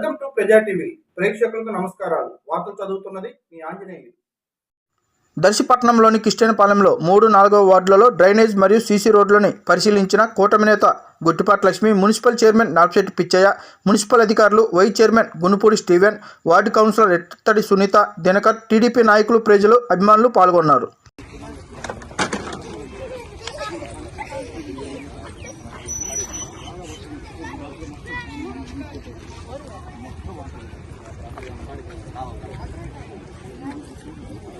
Welcome to ప్రజా TV. ప్రేక్షకులకు నమస్కారాలు. వార్తలు చదువుతున్నది మీ ఆంజనేయులు. దర్శిపట్నంలోని కిష్టేనపాలెంలో మూడు నాలుగో వార్డులలో డ్రైనేజ్ మరియు సీసీ రోడ్లని పరిశీలించిన కూటమి నేత Guttipati Lakshmi municipal chairman Narsetti Pichaiah municipal అధికారులు vice chairman Gunupudi Steven ward councillor Ettadi Sunitha Dinakar TDP నాయకులు ప్రజలు అభిమానులు పాల్గొన్నారు. Thank you.